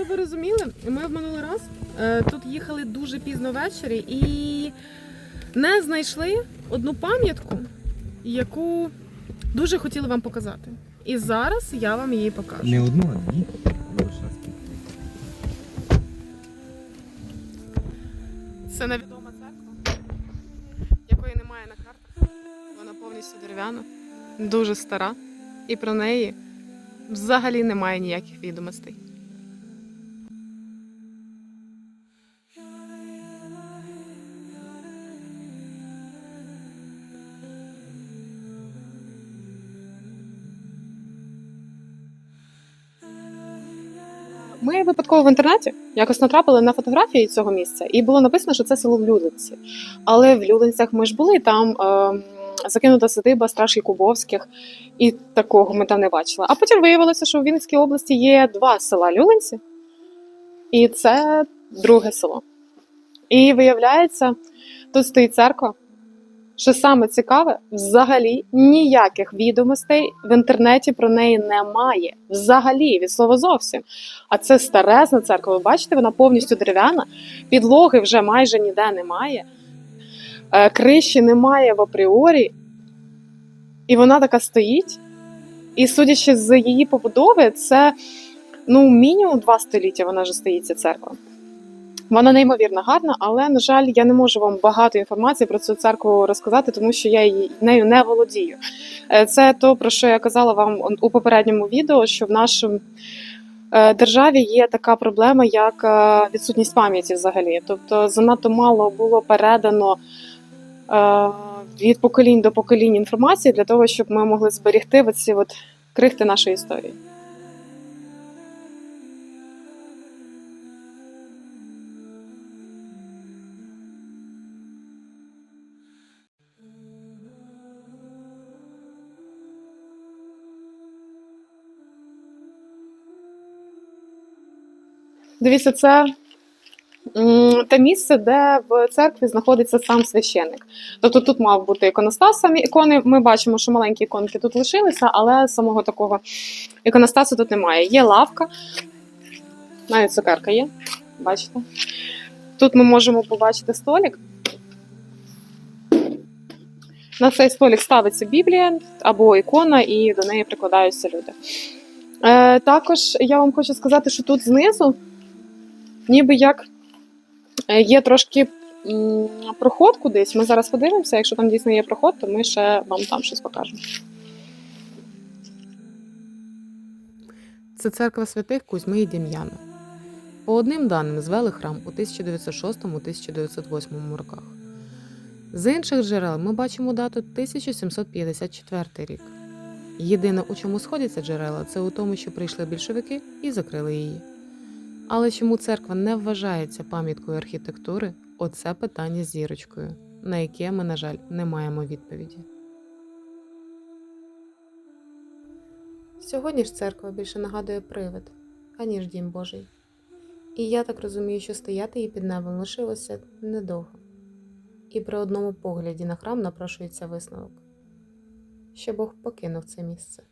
Щоб ви розуміли, ми в минулий раз е, тут їхали дуже пізно ввечері і не знайшли одну пам'ятку, яку дуже хотіли вам показати. І зараз я вам її покажу. Не одну, а дві. Це невідома церква, якої немає на картах. Вона повністю дерев'яна, дуже стара, і про неї взагалі немає ніяких відомостей. Випадково в інтернеті якось натрапили на фотографії цього місця, і було написано, що це село в Люлинці. Але в Люлинцях ми ж були там. Е- Закинута садиба Страші Кубовських, і такого ми там не бачили. А потім виявилося, що в Вінницькій області є два села Люлинці, і це друге село. І виявляється, тут стоїть церква. Що саме цікаве, взагалі ніяких відомостей в інтернеті про неї немає. Взагалі, від слова зовсім. А це старезна церква. Ви бачите, вона повністю дерев'яна, підлоги вже майже ніде немає, е, криші немає в апріорі. І вона така стоїть. І судячи з її побудови, це ну, мінімум два століття вона вже стоїть, ця церква. Вона неймовірно гарна, але, на жаль, я не можу вам багато інформації про цю церкву розказати, тому що я її нею не володію. Е, Це то, про що я казала вам у попередньому відео, що в нашому е, державі є така проблема, як е, відсутність пам'яті взагалі. Тобто занадто мало було передано від поколінь до поколінь інформації для того, щоб ми могли зберегти оці от крихти нашої історії. Дивіться, це те місце, де в церкві знаходиться сам священник. Тобто тут мав бути іконостас, самі ікони. Ми бачимо, що маленькі іконки тут лишилися, але самого такого іконостасу тут немає. Є лавка, навіть цукерка є. Бачите? Тут ми можемо побачити столик. На цей столик ставиться Біблія або ікона, і до неї прикладаються люди. Е, також я вам хочу сказати, що тут знизу, ніби як е, є трошки проход кудись. Ми зараз подивимося. Якщо там дійсно є проход, то ми ще вам там щось покажемо. Це церква святих Кузьми і Дем'яна. По одним даним звели храм у 1906-1908 роках. З інших джерел ми бачимо дату 1754 рік. Єдине, у чому сходяться джерела, це у тому, що прийшли більшовики і закрили її. Але чому церква не вважається пам'яткою архітектури, оце питання з зірочкою, на яке ми, на жаль, не маємо відповіді. Сьогодні ж церква більше нагадує привид, аніж дім Божий. І я так розумію, що стояти їй під небом лишилося недовго. І при одному погляді на храм напрошується висновок, що Бог покинув це місце.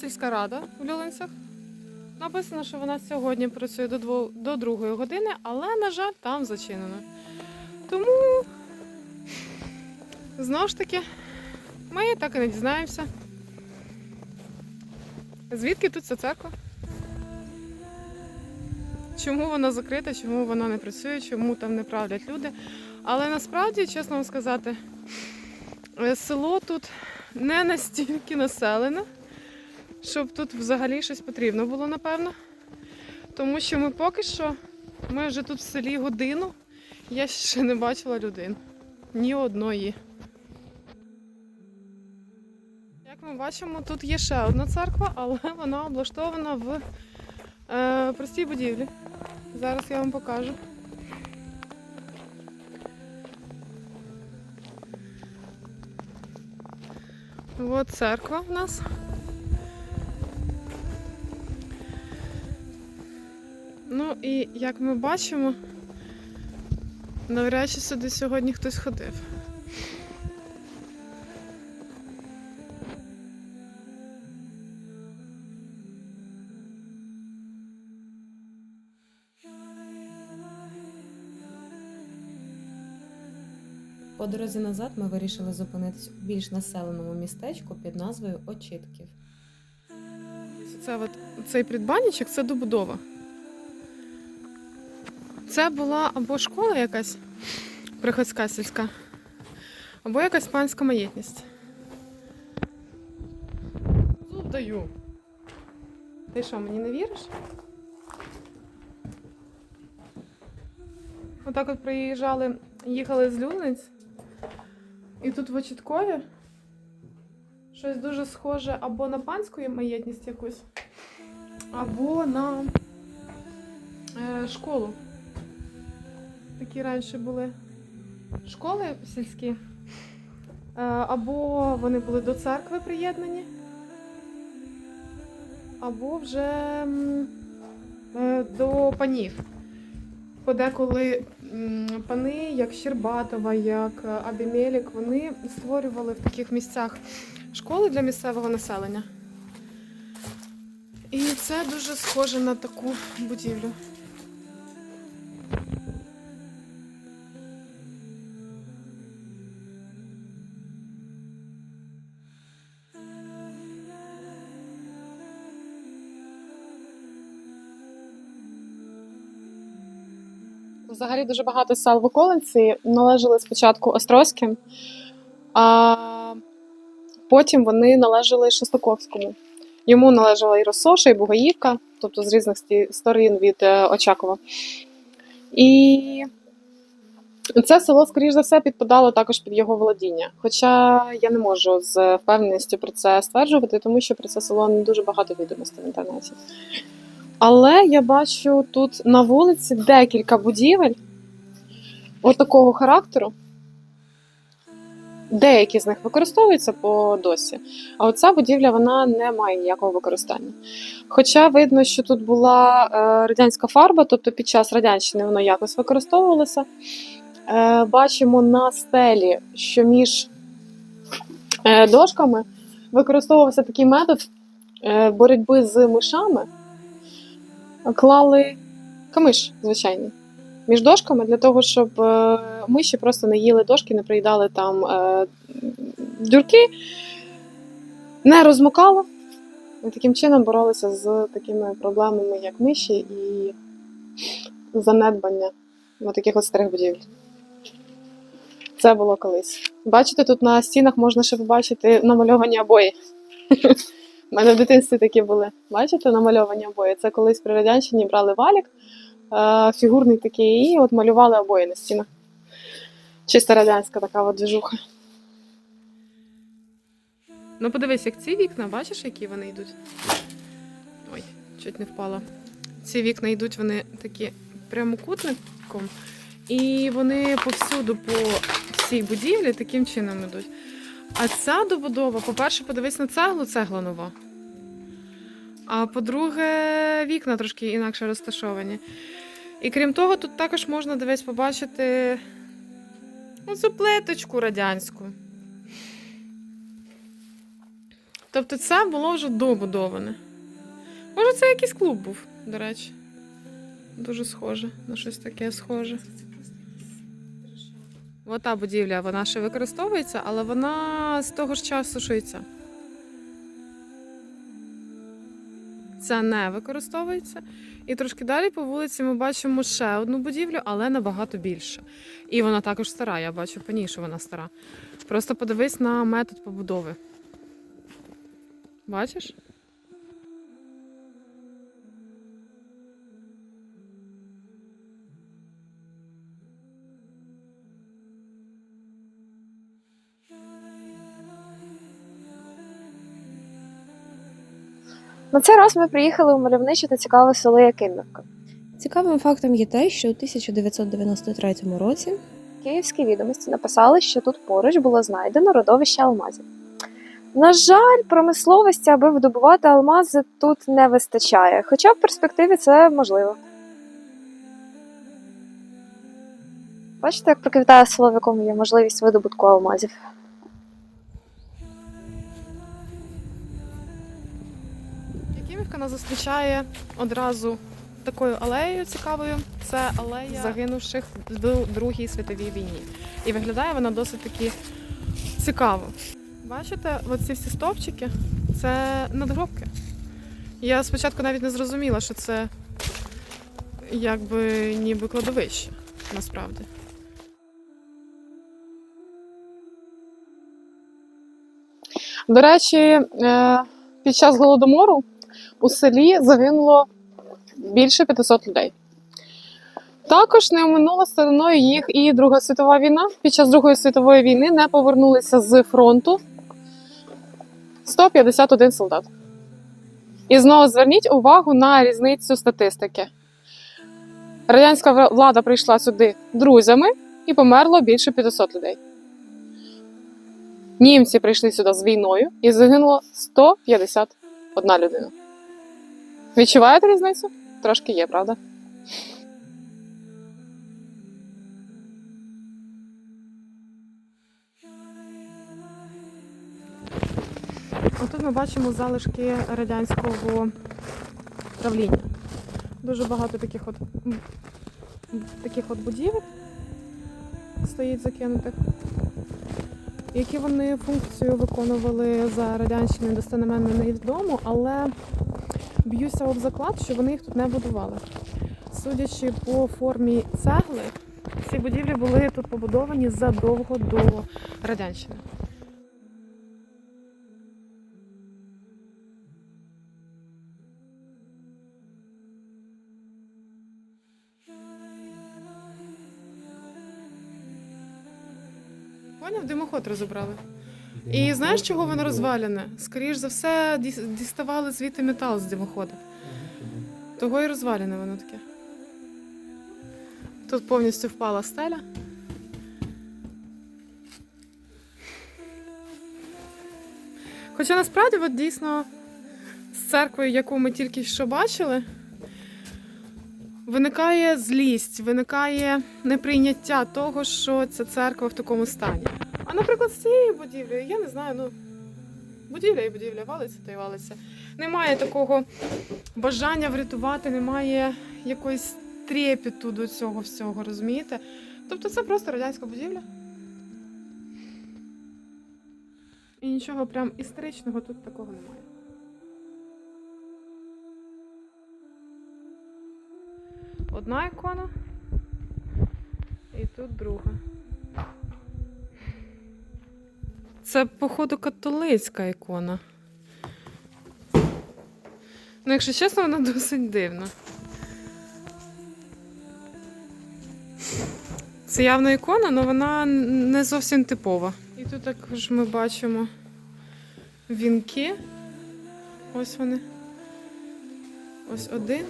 Сільська рада в Люлинцях. Написано, що вона сьогодні працює до, дво, до другої години, але, на жаль, там зачинено. Тому, знову ж таки, ми так і не дізнаємося. Звідки тут ця церква? Чому вона закрита, чому вона не працює, чому там не правлять люди. Але насправді, чесно вам сказати, е, село тут не настільки населене щоб тут взагалі щось потрібно було, напевно. Тому що ми поки що, ми вже тут в селі годину, я ще не бачила людей. Ні одної. Як ми бачимо, тут є ще одна церква, але вона облаштована в е, простій будівлі. Зараз я вам покажу. От церква в нас. Ну і як ми бачимо, навряд чи сюди сьогодні хтось ходив. По дорозі назад ми вирішили зупинитись у більш населеному містечку під назвою Очитків. Це от цей придбанічок це добудова. Це була або школа якась приходська сільська, або якась панська маєтність. Зуб даю. Ти що, мені не віриш? Отак от приїжджали, їхали з Люниць, і тут в Очіткові щось дуже схоже або на панську маєтність якусь, або на е, школу. Такі раніше були школи сільські, е, або вони були до церкви приєднані, або вже е, до панів. Подеколи пани, як Щербатова, як Абімелік, вони створювали в таких місцях школи для місцевого населення. І це дуже схоже на таку будівлю. Взагалі дуже багато сел в околиці належали спочатку Острозьким, а потім вони належали Шостаковському. Йому належала і Росоша, і Бугаївка, тобто з різних сторін від е, Очакова. І це село, скоріш за все, підпадало також під його володіння. Хоча я не можу з впевненістю про це стверджувати, тому що про це село не дуже багато відомостей в інтернеті. Але я бачу тут на вулиці декілька будівель отакого характеру. Деякі з них використовуються по досі, а оця будівля вона не має ніякого використання. Хоча видно, що тут була е, радянська фарба, тобто під час радянщини воно якось використовувалося. Е, бачимо на стелі, що між е, дошками використовувався такий метод боротьби з мишами. Клали камиш звичайний між дошками для того, щоб е, миші просто не їли дошки, не приїдали там е, дюрки, не розмокало. І таким чином боролися з такими проблемами, як миші і занедбання таких от старих будівель. Це було колись. Бачите, тут на стінах можна ще побачити намальовані обої. У мене в дитинстві такі були. Бачите, намальовані обої. Це колись при радянщині брали валік, е, фігурний такий, і от малювали обої на стінах. Чисто радянська така от движуха. Ну, подивись, як ці вікна, бачиш, які вони йдуть? Ой, чуть не впала. Ці вікна йдуть, вони такі прямокутником, і вони повсюду по всій будівлі таким чином йдуть. А ця добудова, по-перше, подивись на цеглу, цегла нова. А по-друге, вікна трошки інакше розташовані. І крім того, тут також можна дивись побачити оцю плиточку радянську. Тобто це було вже добудоване. Може, це якийсь клуб був, до речі. Дуже схоже, на щось таке схоже. Ота будівля, вона ще використовується, але вона з того ж часу, ця. Ця не використовується. І трошки далі по вулиці ми бачимо ще одну будівлю, але набагато більше. І вона також стара. Я бачу по ній, що вона стара. Просто подивись на метод побудови. Бачиш? На цей раз ми приїхали у мальовниче та цікаве село Якимівка. Цікавим фактом є те, що у 1993 році Київські відомості написали, що тут поруч було знайдено родовище алмазів. На жаль, промисловості, аби видобувати алмази, тут не вистачає, хоча в перспективі це можливо. Бачите, як проквітає село, в якому є можливість видобутку алмазів. Нас зустрічає одразу такою алеєю цікавою. Це алея загинувших в Другій світовій війні. І виглядає вона досить таки цікаво. Бачите, оці всі стовпчики це надгробки. Я спочатку навіть не зрозуміла, що це якби ніби кладовище насправді. До речі, е, під час голодомору у селі загинуло більше 500 людей. Також не оминула стороною їх і Друга світова війна. Під час Другої світової війни не повернулися з фронту 151 солдат. І знову зверніть увагу на різницю статистики. Радянська влада прийшла сюди друзями і померло більше 500 людей. Німці прийшли сюди з війною і загинуло 151 людина. Відчуваєте різницю? Трошки є, правда? Отут ми бачимо залишки радянського правління. Дуже багато таких от, таких от будівель стоїть закинутих. Які вони функцію виконували за радянщини достеменно невідомо, але б'юся об заклад, що вони їх тут не будували. Судячи по формі цегли, ці будівлі були тут побудовані задовго до радянщини. Поняв, димоход розібрали. І знаєш, чого воно розвалене? Скоріш за все, діставали звідти метал з димохода. Того і розвалене воно таке. Тут повністю впала стеля. Хоча насправді, от дійсно, з церквою, яку ми тільки що бачили, виникає злість, виникає неприйняття того, що ця церква в такому стані. А наприклад, з цією будівлею, я не знаю, ну будівля і будівля валиться та й валиться. Немає такого бажання врятувати, немає якоїсь трепету до цього всього, розумієте? Тобто це просто радянська будівля. І нічого прям історичного тут такого немає. Одна ікона, і тут друга. Це, походу, католицька ікона. Ну, якщо чесно, вона досить дивна. Це явно ікона, але вона не зовсім типова. І тут також ми бачимо вінки. Ось вони. Ось один.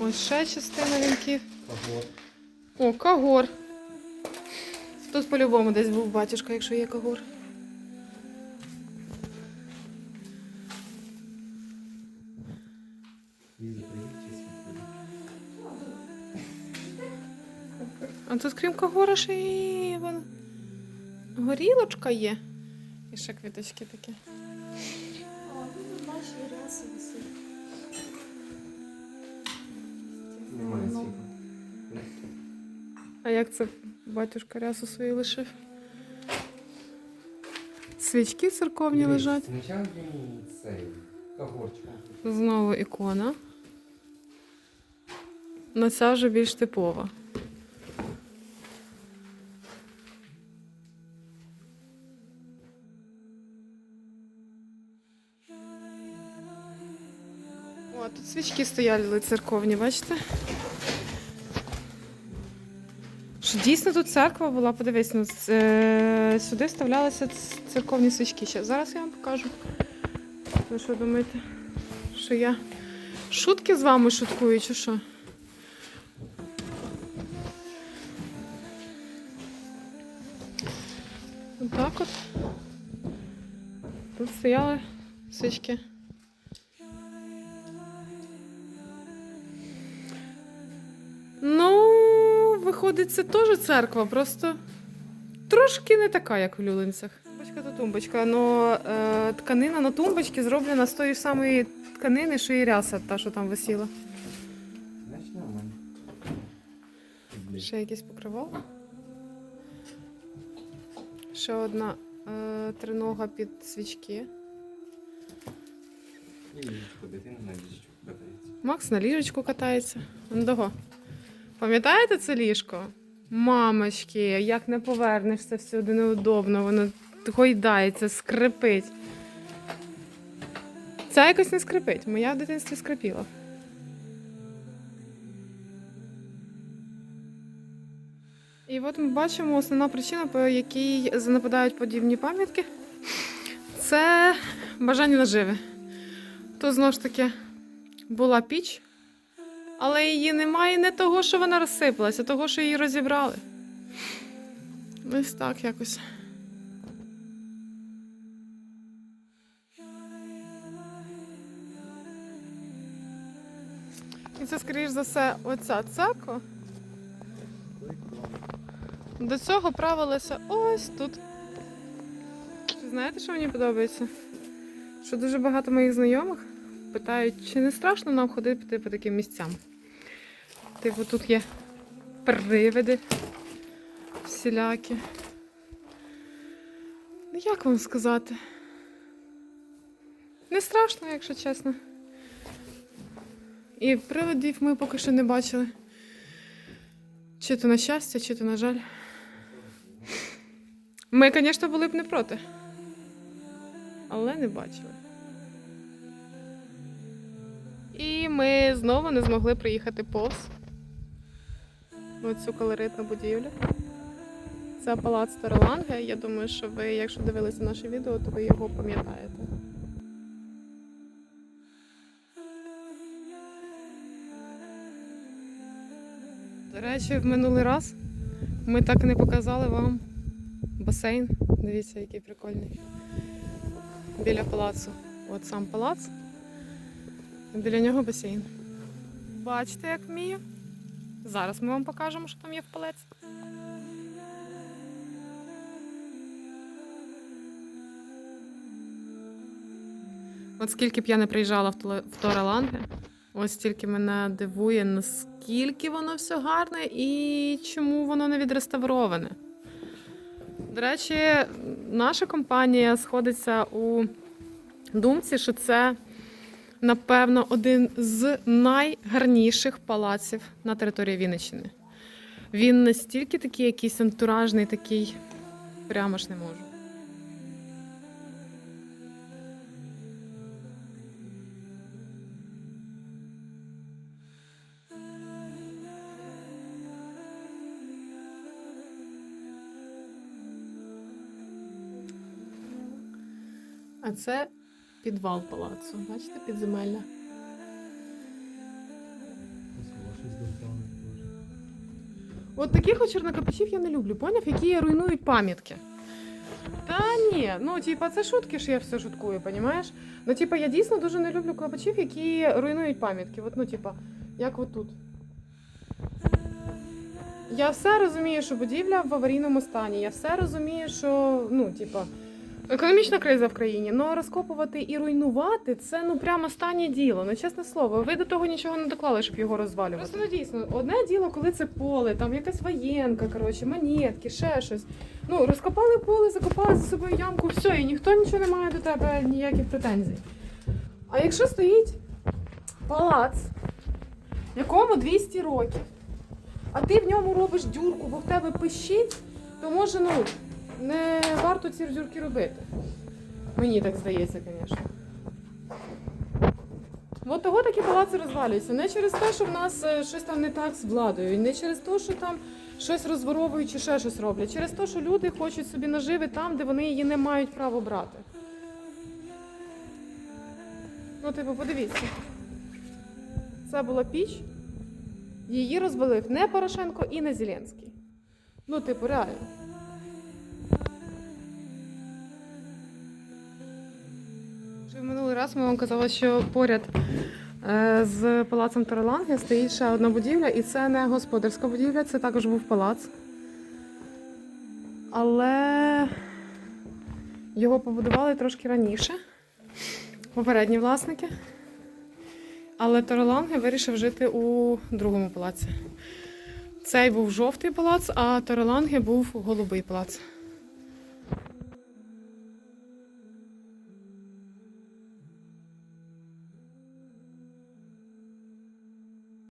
Ось ще частина вінків. О, кагор. Тут по-любому десь був батюшка, якщо є кагор. А тут крім кагора ще і вон... горілочка є. І ще квіточки такі. А як це батюшка рясу свою лишив? Свічки церковні лежать. Знову ікона. Ну ця вже більш типова. О, тут свічки стояли церковні, бачите? Дійсно тут церква була, подивись, ну, це- сюди вставлялися церковні свічки. Ще зараз я вам покажу. Ви що думаєте? Що я шутки з вами шуткую, чи що? Отак от. Тут стояли свічки. Виходить, це теж церква, просто трошки не така, як в Люлинцях. Тумбочка то тумбочка, але е, тканина на тумбочці зроблена з тої самої тканини, що і ряса, та, що там висіла. Ще якісь покривало. Ще одна е, тринога під свічки. І ліжечко, дитина на ліжечку катається. Макс на ліжечку катається. Он дого. Пам'ятаєте це ліжко? Мамочки, як не повернешся всюди неудобно, воно гойдається, скрипить. Ця якось не скрипить. Моя в дитинстві скрипіла. І от ми бачимо основна причина, по якій занападають подібні пам'ятки, це бажання наживи. То знову ж таки була піч, але її немає не того, що вона розсипалася, а того, що її розібрали. Ось так якось. І це, скоріш за все, оця церква. До цього правилася ось тут. Знаєте, що мені подобається? Що дуже багато моїх знайомих питають, чи не страшно нам ходити по таким місцям. Типу, тут є привиди всілякі. Ну, як вам сказати? Не страшно, якщо чесно. І привидів ми поки що не бачили. Чи то на щастя, чи то на жаль. Ми, звісно, були б не проти. Але не бачили. І ми знову не змогли приїхати повз оцю колоритну будівлю. Це палац Тореланге. Я думаю, що ви, якщо дивилися наше відео, то ви його пам'ятаєте. До речі, в минулий раз ми так і не показали вам басейн. Дивіться, який прикольний. Біля палацу. От сам палац. Біля нього басейн. Бачите, як вмію? Зараз ми вам покажемо, що там є в палеці. От скільки б я не приїжджала в Толе- ось стільки мене дивує, наскільки воно все гарне і чому воно не відреставроване. До речі, наша компанія сходиться у думці, що це, напевно, один з найгарніших палаців на території Вінниччини. Він настільки такий якийсь антуражний, такий, прямо ж не можу. А це підвал палацу. Бачите, підземелля. От таких от чорнокопачів я не люблю, поняв, які руйнують пам'ятки. Та ні, ну типа це шутки, що я все шуткую, понімаєш? Ну, типа, я дійсно дуже не люблю клопачів, які руйнують пам'ятки. От, ну, типа, як от. Я все розумію, що будівля в аварійному стані. Я все розумію, що ну, типа, економічна криза в країні. Ну розкопувати і руйнувати це ну прямо останнє діло. Ну чесне слово, ви до того нічого не доклали, щоб його розвалювати. Просто ну дійсно, одне діло, коли це поле, там якась воєнка, коротше, монетки, ще щось. Ну, розкопали поле, закопали за собою ямку, все, і ніхто нічого не має до тебе ніяких претензій. А якщо стоїть палац, якому 200 років, а ти в ньому робиш дюрку, бо в тебе пищить, то може, ну, не варто ці дюрки робити. Мені так здається, звісно. От того такі палаци розвалюються. Не через те, що в нас е, щось там не так з владою, не через те, що там щось розворовують чи ще щось роблять. Через те, що люди хочуть собі наживи там, де вони її не мають права брати. Ну, типу, подивіться. Це була піч. Її розвалив не Порошенко і не Зеленський. Ну, типу, реально. Раз ми вам казали, що поряд е, з палацом Тареланги стоїть ще одна будівля, і це не господарська будівля, це також був палац. Але його побудували трошки раніше, попередні власники. Але Тареланги вирішив жити у другому палаці. Цей був жовтий палац, а Тареланги був голубий палац.